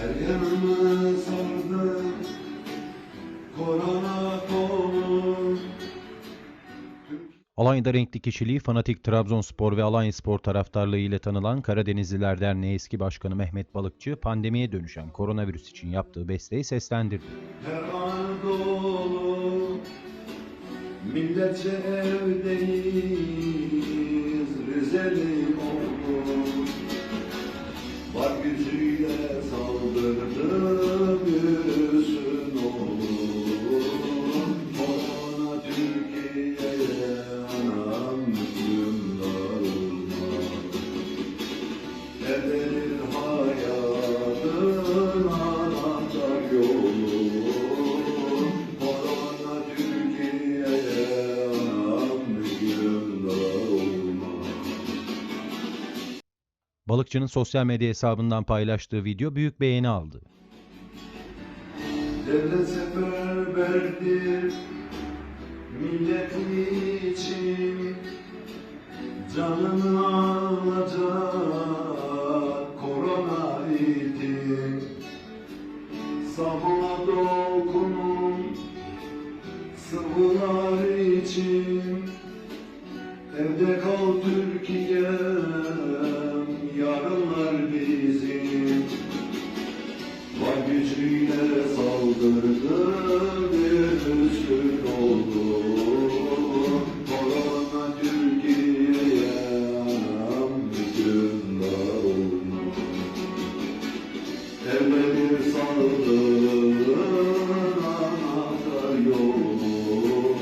Her yanımı sardı Korona kolu Alanya'da renkli kişiliği fanatik Trabzonspor ve Alanya Spor taraftarlığı ile tanılan Karadenizliler Derneği eski başkanı Mehmet Balıkçı, pandemiye dönüşen koronavirüs için yaptığı besteyi seslendirdi. Her an dolu Milletçe evdeyiz Rizeli oldum Var gücüyle saldırdı Virüsün oğlu Korona Türkiye'ye Anam hükümdar olmaz. Hayatın Balıkçı'nın sosyal medya hesabından paylaştığı video büyük beğeni aldı. Devlet seferberdir millet için. Canını alacak korona için Sabuna dokunun sıvılar için. Evde kal Türkiye'm Evde bir saldırı anahtar yolu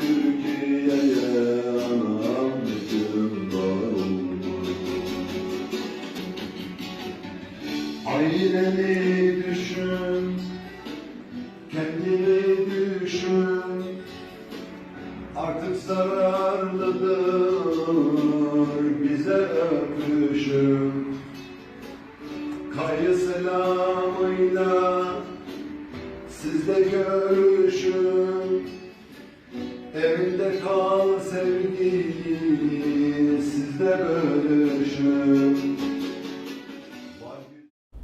Türkiye'ye anam olmaz Aileni düşün, kendini düşün Artık zararlıdır bize öpüşüm Evinde kal sevgili sizde bölüşün